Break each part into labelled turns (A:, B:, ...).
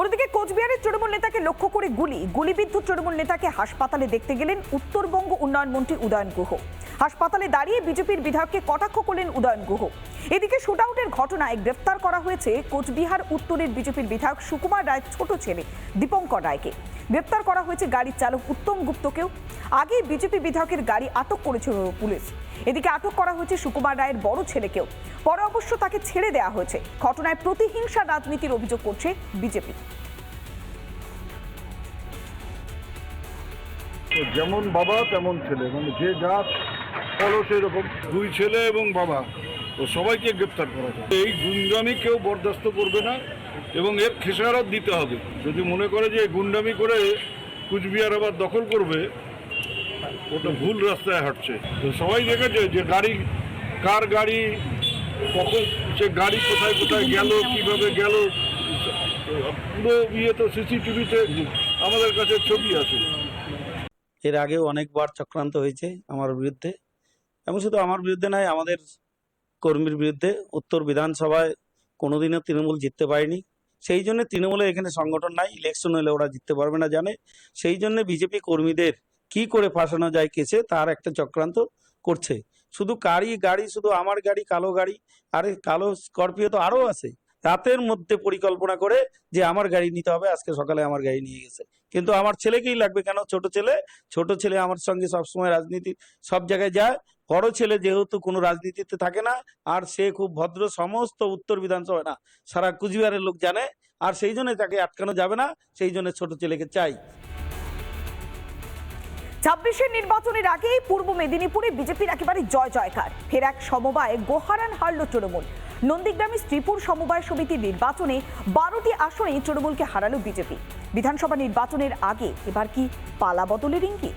A: অন্যদিকে কোচবিহারের তৃণমূল নেতাকে লক্ষ্য করে গুলি। গুলিবিদ্ধ তৃণমূল নেতাকে হাসপাতালে দেখতে গেলেন উত্তরবঙ্গ উন্নয়ন মন্ত্রী উদয়ন গুহ। হাসপাতালে দাঁড়িয়ে বিজেপির বিধায়ককে কটাক্ষ করলেন উদয়ন গুহ। এদিকে শুটআউটের ঘটনায় গ্রেফতার করা হয়েছে কোচবিহার উত্তরের বিজেপির বিধায়ক সুকুমার রায়ের ছোট ছেলে দীপঙ্কর রায়কে। গ্রেপ্তার করা হয়েছে গাড়ির চালক উত্তম গুপ্তকেও। আগে বিজেপি বিধায়কের গাড়ি আটক করেছিল পুলিশ। এদিকে আটক করা হয়েছে সুকুমার রায়ের বড় ছেলেকেও। পরে অবশ্য তাকে ছেড়ে দেওয়া হয়েছে। ঘটনায় প্রতিহিংসা রাজনীতির অভিযোগ করছে বিজেপি।
B: যেমন বাবা, তেমন ছেলে। মানে যে গাছ ফলও সেরকম। দুই ছেলে এবং বাবা। তো সবাইকে গ্রেপ্তার করা যায় এই গুন্ডামি কেউ বরদাস্ত করবে না এবং এর খেসারত দিতে হবে। যদি মনে করে যে গুন্ডামি করে কুচবিহার আবার দখল করবে ওটা ভুল রাস্তায় হাঁটছে। সবাই দেখেছে যে গাড়ি, কার গাড়ি, কখন সে গাড়ি কোথায় কোথায় গেল, কীভাবে গেল, পুরো ইয়ে তো সিসিটিভিতে আমাদের কাছে ছবি আছে।
C: এর আগেও অনেকবার চক্রান্ত হয়েছে আমার বিরুদ্ধে। এবং শুধু আমার বিরুদ্ধে নয়, আমাদের কর্মীর বিরুদ্ধে উত্তর বিধানসভায় কোনোদিনও তৃণমূল জিততে পারেনি। সেই জন্য তৃণমূলে এখানে সংগঠন নাই, ইলেকশন হলে ওরা জিততে পারবে না জানে। সেই জন্য বিজেপি কর্মীদের কি করে ফাঁসানো যায় কেসে তার একটা চক্রান্ত করছে। শুধু গাড়ি গাড়ি, শুধু আমার গাড়ি, কালো গাড়ি, আরে কালো স্করপিও তো আরও আছে। রাতের মধ্যে পরিকল্পনা করে যে আমার গাড়ি নিতে হবে, আজকে সকালে আমার গাড়ি নিয়ে গেছে। কিন্তু আমার ছেলেকেই লাগবে কেন? ছোট ছেলে ছোট ছেলে আমার সঙ্গে সবসময় রাজনীতি, সব জায়গায় যায়। বড় ছেলে যেহেতু কোনো রাজনীতিতে থাকে না, আর সে খুব ভদ্র, সমস্ত উত্তর বিধানসভা না, সারা কুচবিহারের লোক জানে, আর সেই জন্য তাকে আটকানো যাবে না, সেই জন্য ছোট ছেলেকে চাই।
A: ছাব্বিশের নির্বাচনের আগেই পূর্ব মেদিনীপুরে বিজেপির একেবারে জয় জয়কার। ফের এক সমবায়ে গোহারান হারল তৃণমূল। নন্দীগ্রামে শ্রীপুর সমবায় সমিতির নির্বাচনে বারোটি আসনে তৃণমূলকে হারালো বিজেপি। বিধানসভা নির্বাচনের আগে এবার কি পালা বদলের ইঙ্গিত?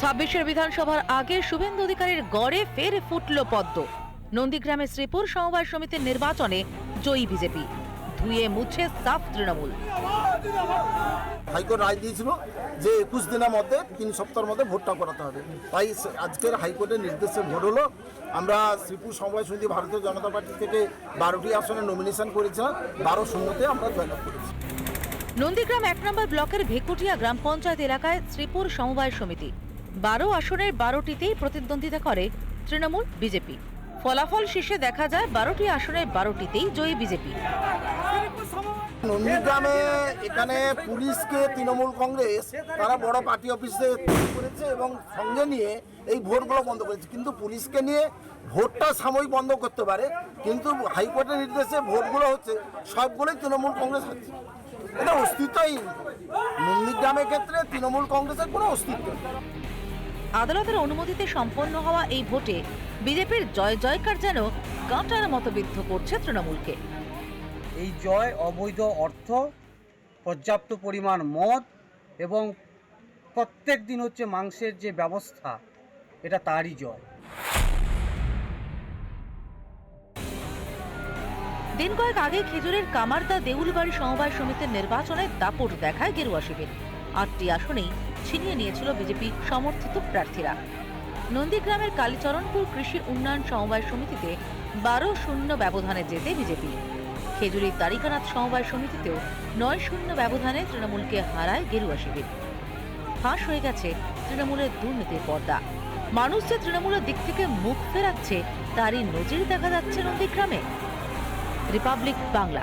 D: ছাব্বিশের বিধানসভার আগে শুভেন্দু অধিকারীর গড়ে ফের ফুটল পদ্ম। নন্দীগ্রামে শ্রীপুর সমবায় সমিতির নির্বাচনে জয়ী বিজেপি। ধুয়ে মুছে সাফ তৃণমূল।
E: হাইকোর্ট রায় দিয়েছিল যে একুশ দিনের মধ্যে তিন সপ্তাহের মধ্যে ভোটটা করাতে হবে। তাই আজকের হাইকোর্টের নির্দেশে ভোট হলো। আমরা শ্রীপুর সমবায় সমিতি ভারতীয় জনতা পার্টি থেকে বারোটি আসনে নমিনেশন করেছিলাম। বারো শূন্যতে আমরা জয়লাভ করেছি।
D: নন্দীগ্রাম এক নম্বর ব্লকের ভেকুটিয়া গ্রাম পঞ্চায়েত এলাকায় শ্রীপুর সমবায় সমিতি। বারো আসনের বারোটিতেই প্রতিদ্বন্দ্বিতা করে তৃণমূল বিজেপি। ফলাফল শেষে দেখা যায় বারোটি আসনের বারোটিতেই জয়ী বিজেপি।
E: নন্দীগ্রামে এখানে পুলিশকে তৃণমূল কংগ্রেস, তারা বড় পার্টি অফিসে করেছে এবং সঙ্গে নিয়ে এই ভোটগুলো বন্ধ করেছে। কিন্তু পুলিশকে নিয়ে ভোটটা সাময়িক বন্ধ করতে পারে, কিন্তু হাইকোর্টের নির্দেশে ভোটগুলো হচ্ছে, সবগুলোই তৃণমূল কংগ্রেস হচ্ছে এটা অস্তিত্বই। নন্দীগ্রামের ক্ষেত্রে তৃণমূল কংগ্রেসের কোনো অস্তিত্ব নেই।
D: আদালতের অনুমতিতে সম্পন্ন হওয়া এই ভোটে বিজেপির জয় জয়কার যেন কাঁটার মতো বিদ্ধ করছে তৃণমূলকে।
F: এই জয় অবৈধ অর্থ পর্যাপ্ত পরিমাণ মদ এবং প্রত্যেক দিন হচ্ছে মাংসের যে ব্যবস্থা এটা তারই জয়।
D: দিন কয়েক আগে খেজুরের কামারদা দেউলবাড়ি সমবায় সমিতির নির্বাচনে দাপট দেখায় গেরুয়া শিবির। আটটি আসনেই ছিনিয়ে নিয়েছিল বিজেপি সমর্থিত প্রার্থীরা। নন্দীগ্রামের কালীচরণপুর কৃষি উন্নয়ন সমবায় সমিতিতে বারো শূন্য ব্যবধানে জেতে বিজেপি। খেজুরির দ্বারিকানাথ সমবায় সমিতিতেও নয় শূন্য ব্যবধানে তৃণমূলকে হারায় গেরুয়া শিবির। ফাঁস হয়ে গেছে তৃণমূলের দুর্নীতির পর্দা। মানুষ যে তৃণমূলের দিক থেকে মুখ ফেরাচ্ছে, তারই নজির দেখা যাচ্ছে নন্দীগ্রামে। রিপাবলিক বাংলা।